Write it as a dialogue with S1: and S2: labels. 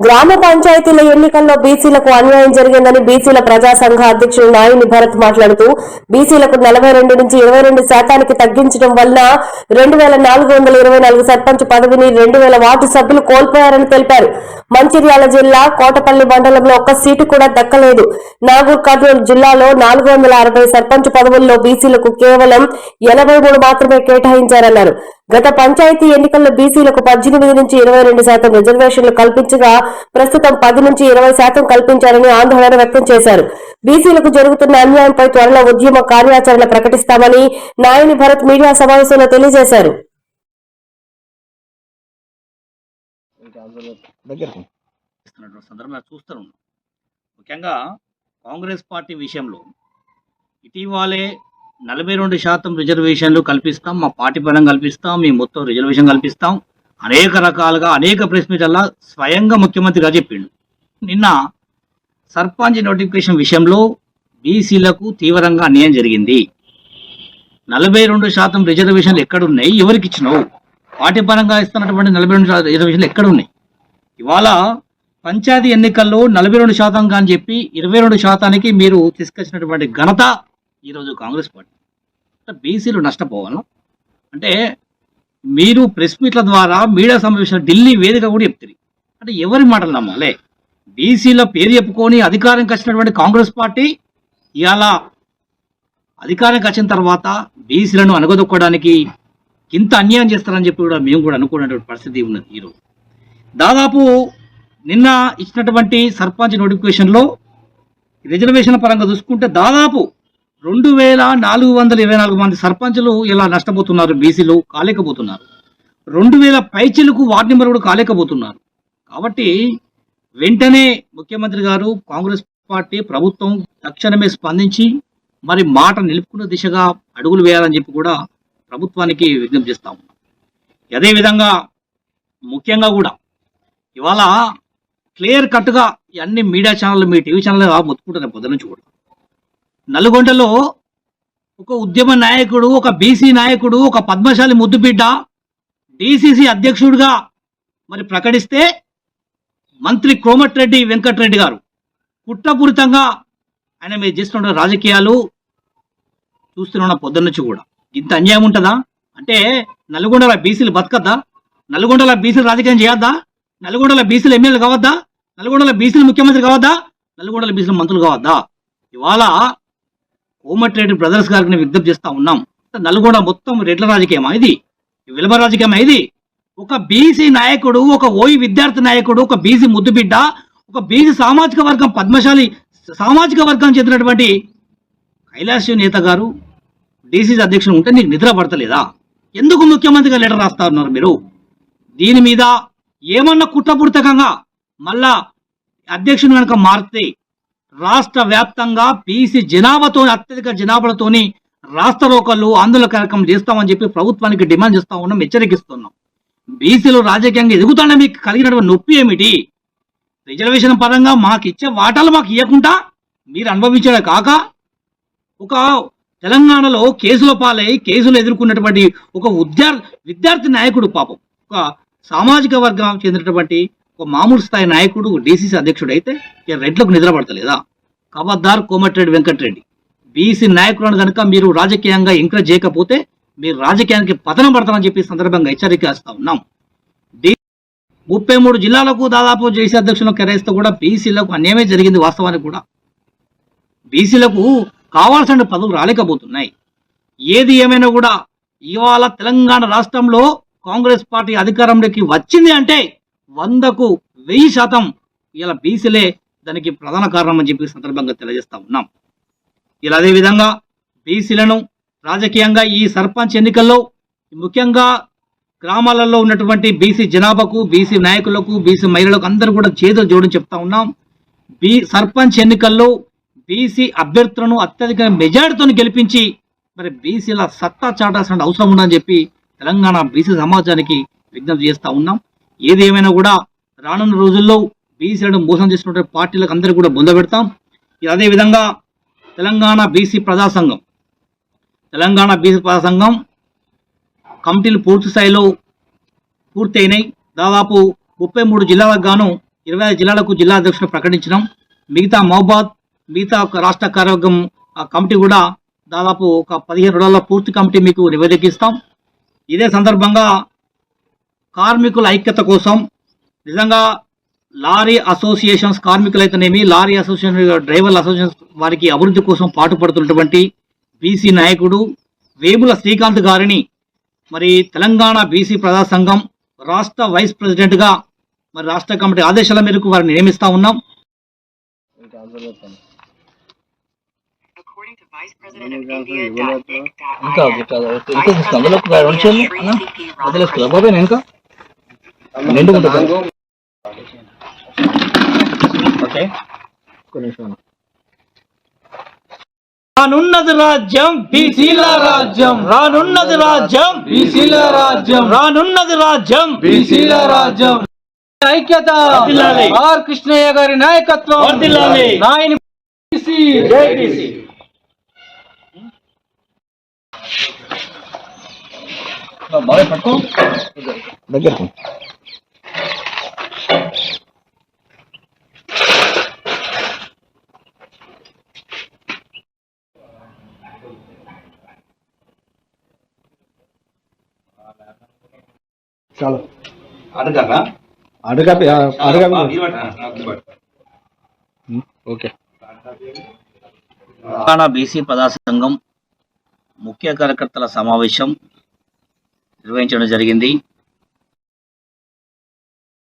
S1: గ్రామ పంచాయతీల ఎన్నికల్లో బీసీలకు అన్యాయం జరిగిందని బీసీల ప్రజా సంఘ అధ్యక్షులు నాయని భరత్ మాట్లాడుతూ బీసీలకు నలభై రెండు నుంచి ఇరవై రెండు శాతానికి తగ్గించడం వల్ల రెండు వేల నాలుగు వందల ఇరవై నాలుగు సర్పంచ్ పదవిని రెండు వేల వార్డు సభ్యులు కోల్పోయారని తెలిపారు. మంచిర్యాల జిల్లా కోటపల్లి మండలంలో ఒక్క సీటు కూడా దక్కలేదు. నాగూర్ కర్నూలు జిల్లాలో నాలుగు వందల అరవై సర్పంచ్ పదవుల్లో బీసీలకు కేవలం ఎనభై మూడు మాత్రమే కేటాయించారన్నారు. గత పంచాయతీ ఎన్నికల్లో బీసీలకు పద్దెనిమిది నుంచి ఇరవై రెండు శాతం రిజర్వేషన్లు కల్పించగా ప్రస్తుతం పది నుంచి ఇరవై శాతం కల్పించారని ఆందోళన వ్యక్తం చేశారు. బీసీలకు జరుగుతున్న అన్యాయంపై త్వరలో ఉద్యమ కార్యాచరణ ప్రకటిస్తామని నాయని భరత్ మీడియా సమావేశంలో తెలియజేశారు.
S2: ముఖ్యంగా కాంగ్రెస్ పార్టీ విషయంలో ఇటీవలే నలభై రెండు శాతం రిజర్వేషన్లు కల్పిస్తాం మా పార్టీ పరంగా కల్పిస్తాం మేము మొత్తం రిజర్వేషన్ కల్పిస్తాం. అనేక రకాలుగా అనేక ప్రెస్ మీట్లలో స్వయంగా ముఖ్యమంత్రి గారు చెప్పిండు. నిన్న సర్పంచ్ నోటిఫికేషన్ విషయంలో బీసీలకు తీవ్రంగా అన్యాయం జరిగింది. నలభై రెండు శాతం రిజర్వేషన్లు ఎక్కడున్నాయి? ఎవరికి ఇచ్చినావు? పార్టీ పరంగా ఇస్తున్నటువంటి నలభై రెండు శాతం రిజర్వేషన్లు ఎక్కడున్నాయి? ఇవాళ పంచాయతీ ఎన్నికల్లో నలభై రెండు శాతం కానీ చెప్పి ఇరవై రెండు శాతానికి మీరు తీసుకొచ్చినటువంటి ఘనత ఈరోజు కాంగ్రెస్ పార్టీ. అంటే బీసీలు నష్టపోవాలి? అంటే మీరు ప్రెస్ మీట్ల ద్వారా మీడియా సమావేశం ఢిల్లీ వేదిక కూడా చెప్తుంది అంటే ఎవరి మాటలు నమ్మాలే? బీసీల పేరు చెప్పుకొని అధికారంకి వచ్చినటువంటి కాంగ్రెస్ పార్టీ ఇవాళ అధికారంకి వచ్చిన తర్వాత బీసీలను అనగదొక్కడానికి ఇంత అన్యాయం చేస్తారని చెప్పి కూడా మేము కూడా అనుకున్నటువంటి పరిస్థితి ఉన్నది ఈరోజు దాదాపు నిన్న ఇచ్చినటువంటి సర్పంచ్ నోటిఫికేషన్లో రిజర్వేషన్ పరంగా చూసుకుంటే దాదాపు రెండు వేల నాలుగు వందల ఇరవై నాలుగు మంది సర్పంచులు ఇలా నష్టపోతున్నారు బీసీలు కాలేకపోతున్నారు. రెండు వేల పైచిలకు వార్డు నెంబర్ కూడా కాలేకపోతున్నారు. కాబట్టి వెంటనే ముఖ్యమంత్రి గారు కాంగ్రెస్ పార్టీ ప్రభుత్వం తక్షణమే స్పందించి మరి మాట నిలుపుకున్న దిశగా అడుగులు వేయాలని చెప్పి కూడా ప్రభుత్వానికి విజ్ఞప్తి చేస్తా ఉన్నాం. అదేవిధంగా ముఖ్యంగా కూడా ఇవాళ క్లియర్ కట్గా అన్ని మీడియా ఛానల్ మీ టీవీ ఛానల్ మొత్తుకుంటున్నాయి పొద్దు నుంచి కూడా. నల్గొండలో ఒక ఉద్యమ నాయకుడు ఒక బీసీ నాయకుడు ఒక పద్మశాలి ముద్దుబిడ్డ డిసిసి అధ్యక్షుడిగా మరి ప్రకటిస్తే మంత్రి కోమటిరెడ్డి వెంకటరెడ్డి గారు. కుట్రపూరితంగా ఆయన మీరు చేస్తున్న రాజకీయాలు చూస్తున్న పొద్దున్న నుంచి కూడా. ఇంత అన్యాయం ఉంటుందా? అంటే నల్గొండల బీసీలు బతకద్దా? నల్గొండల బీసీలు రాజకీయం చేయొద్దా? నల్గొండల బీసీలు ఎమ్మెల్యేలు కావద్దా? నల్గొండల బీసీలు ముఖ్యమంత్రి కావద్దా? నల్గొండల బీసీలు మంత్రులు కావద్దా? ఇవాళ కోమటిరెడ్డి బ్రదర్స్ గారికి విజ్ఞప్తి చేస్తా ఉన్నాం. నల్గొండ మొత్తం రెడ్ల రాజకీయమా ఇది? విలువ రాజకీయమా ఇది? ఒక బీసీ నాయకుడు ఒక ఓయి విద్యార్థి నాయకుడు ఒక బీసీ ముద్దుబిడ్డ ఒక బీసీ సామాజిక వర్గం పద్మశాలి సామాజిక వర్గం చెందినటువంటి కైలాస నేత గారు డీసీసీ అధ్యక్షుడు ఉంటే నీకు నిద్ర పడతలేదా? ఎందుకు ముఖ్యమంత్రిగా లెటర్ రాస్తా ఉన్నారు మీరు? దీని మీద ఏమన్నా కుట్రపూరితకంగా మళ్ళా అధ్యక్షుని కనుక మారితే రాష్ట్ర వ్యాప్తంగా బీసీ జనాభాతో అత్యధిక జనాభాలతోని రాష్ట్ర లోకల్లో ఆందోళన కార్యక్రమం చేస్తామని చెప్పి ప్రభుత్వానికి డిమాండ్ చేస్తా ఉన్నాం హెచ్చరికిస్తున్నాం. బీసీలు రాజకీయంగా ఎదుగుతానే మీకు కలిగినటువంటి నొప్పి ఏమిటి? రిజర్వేషన్ పరంగా మాకు ఇచ్చే వాటాలు మాకు ఇవ్వకుండా మీరు అనుభవించడం కాక ఒక తెలంగాణలో కేసుల పాలై కేసులు ఎదుర్కొన్నటువంటి ఒక విద్యార్థి విద్యార్థి నాయకుడు పాపం ఒక సామాజిక వర్గం చెందినటువంటి ఒక మామూలు స్థాయి నాయకుడు డీసీసీ అధ్యక్షుడు అయితే ఇక రెడ్లకు నిద్రపడతలేదా కబద్దార్ కోమటిరెడ్డి వెంకటరెడ్డి. బీసీ నాయకులను కనుక మీరు రాజకీయంగా ఎంకరేజ్ చేయకపోతే మీరు రాజకీయానికి పతనం పడతారని చెప్పి సందర్భంగా హెచ్చరిక చేస్తా ఉన్నాం. ముప్పై మూడు జిల్లాలకు దాదాపు జేసీ అధ్యక్షులను కేటాయిస్తే కూడా బీసీలకు అన్యాయమే జరిగింది వాస్తవానికి కూడా. బీసీలకు కావాల్సిన పదవులు రాలేకపోతున్నాయి. ఏది ఏమైనా కూడా ఇవాళ తెలంగాణ రాష్ట్రంలో కాంగ్రెస్ పార్టీ అధికారంలోకి వచ్చింది అంటే వందకు వెయ్యి శాతం ఇలా బీసీలే దానికి ప్రధాన కారణం అని చెప్పి సందర్భంగా తెలియజేస్తా ఉన్నాం. ఇలా అదే విధంగా బీసీలను రాజకీయంగా ఈ సర్పంచ్ ఎన్నికల్లో ముఖ్యంగా గ్రామాలలో ఉన్నటువంటి బీసీ జనాభాకు బీసీ నాయకులకు బీసీ మహిళలకు అందరూ కూడా చేతులు జోడని చెప్తా ఉన్నాం. బీ సర్పంచ్ ఎన్నికల్లో బీసీ అభ్యర్థులను అత్యధిక మెజారిటీతో గెలిపించి మరి బీసీల సత్తా చాటాల్సిన అవసరం ఉందని చెప్పి తెలంగాణ బీసీ సమాజానికి విజ్ఞప్తి చేస్తూ ఉన్నాం. ఏది ఏమైనా కూడా రానున్న రోజుల్లో బీసీలను మోసం చేసినటువంటి పార్టీలకు అందరూ కూడా బొంద పెడతాం. అదేవిధంగా తెలంగాణ బీసీ ప్రజా సంఘం. తెలంగాణ బీసీ ప్రజా సంఘం కమిటీలు పూర్తి స్థాయిలో పూర్తి అయినాయి. దాదాపు ముప్పై మూడు జిల్లాలకు గాను ఇరవై ఐదు జిల్లాలకు జిల్లా అధ్యక్షులు ప్రకటించడం మిగతా మహబాద్ మిగతా ఒక రాష్ట్ర కార్యవర్గం ఆ కమిటీ కూడా దాదాపు ఒక పదిహేను రోజుల పూర్తి కమిటీ మీకు నివేదిక ఇస్తాం. ఇదే సందర్భంగా కార్మికుల ఐక్యత కోసం నిజంగా లారీ అసోసియేషన్స్ కార్మికులైతేనేమి లారీ అసోసియేషన్ డ్రైవర్ల అసోసియేషన్ వారికి అభివృద్ధి కోసం పాటుపడుతున్నటువంటి బీసీ నాయకుడు వేముల శ్రీకాంత్ గారిని మరి తెలంగాణ బీసీ ప్రజా సంఘం రాష్ట్ర వైస్ ప్రెసిడెంట్గా మరి రాష్ట్ర కమిటీ ఆదేశాల మేరకు వారిని నియమిస్తా ఉన్నాం ఇంకా ఇంకా ఓకే. రానున్నది రాజ్యం బీసీల రాజ్యం. రానున్నది రాజ్యం
S3: బీసీల రాజ్యం.
S2: రానున్నది రాజ్యం
S3: బీసీల రాజ్యం. ఐక్యత. ఆర్ కృష్ణయ్య గారి నాయకత్వం. నాయని బీసీ.
S2: బాబాయ్ పట్టుకో. దగ్గరకు
S3: చాలు.
S2: అడగరా?
S3: అడగా అడగా
S2: ఓకే. తెలంగాణ బీసీ ప్రజా సంఘం ముఖ్య కార్యకర్తల సమావేశం నిర్వహించడం జరిగింది.